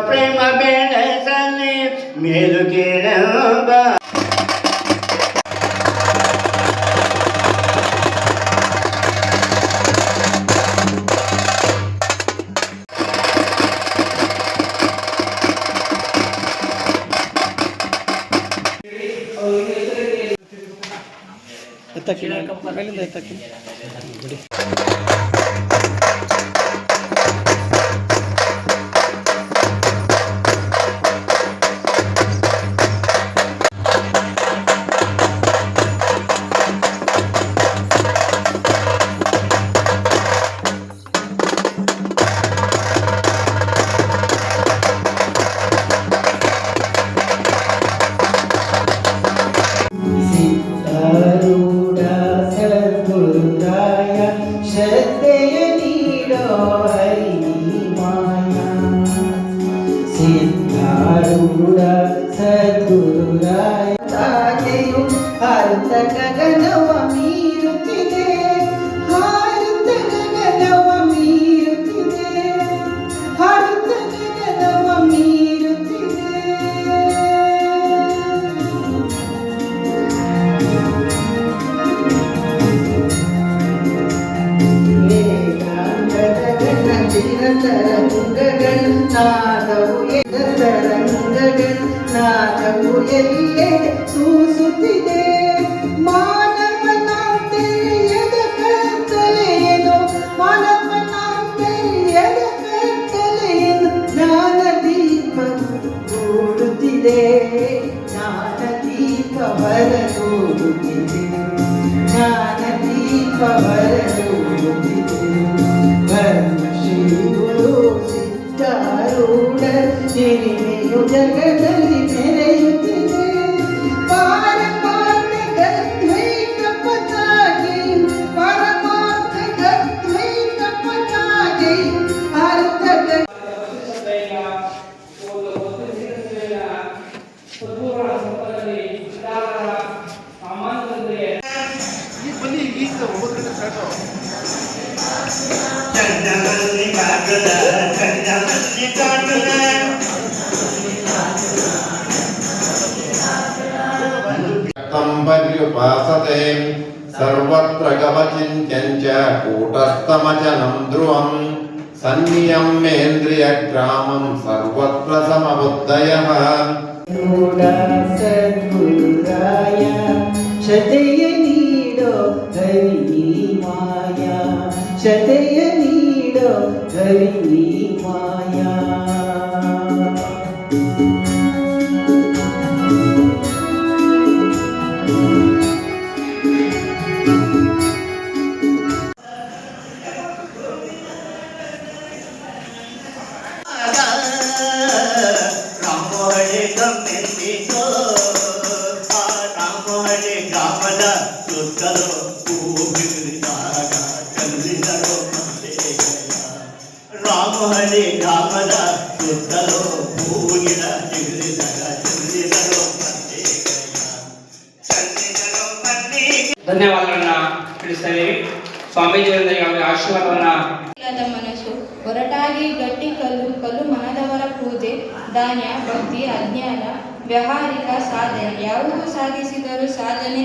ಪ್ರೇಮ ಬೆಳೆಸಲಿ ಮೇಲು ಕೇಳಬ ಎತ್ತಕ್ಕಿ. ಮೇಲಿಂದ ಎತ್ತಕ್ಕಿ ಬಿಡಿ దారుడా సద్గురురాయ. తాకియు అంత గగన ನಾದವು ಎದರಂಗಗಳು ನಾದವು ಎಲ್ಲೆ ಸೂಸುತ್ತಿದೆ? ಮಾನವನಾಂತೆ ಎದ तेरे में यो जगदली मेरे युद्ध Thank you. पर्युपासते सर्वत्र गवचिन्त्यञ्च कूटस्थमचनं ध्रुवं सन्नियम्येन्द्रियग्रामं सर्वत्र समबुद्धयः ಶತೆಯ ನೀಡೋ ಹರಿ ಮಾಯ ರಾಮ ಹಳೆ ಗ್ರಾಮದ ಸುತ್ತಲೋ ಹೂವು ಗಿಡ ಚಂದಿದರು ಮತ್ತೆ ಧನ್ಯವಾದಗಳನ್ನ ತಿಳಿಸ್ತಾ ಇದ್ದೀವಿ ಸ್ವಾಮೀಜಿಯವರಿಂದ ಯಾವುದೇ ಆಶೀರ್ವಾದವನ್ನ ಇಲ್ಲದ ಮನಸ್ಸು ಹೊರಟಾಗಿ ಗಟ್ಟಿ ಕಲ್ಲು ಕಲ್ಲು ಮನದವರ ಪೂಜೆ ಧಾನ್ಯ ಭಕ್ತಿ ಅಜ್ಞಾನ ವ್ಯವಹಾರಿಕ ಸಾಧನೆ ಯಾವುವು ಸಾಧಿಸಿದರೂ ಸಾಧನೆ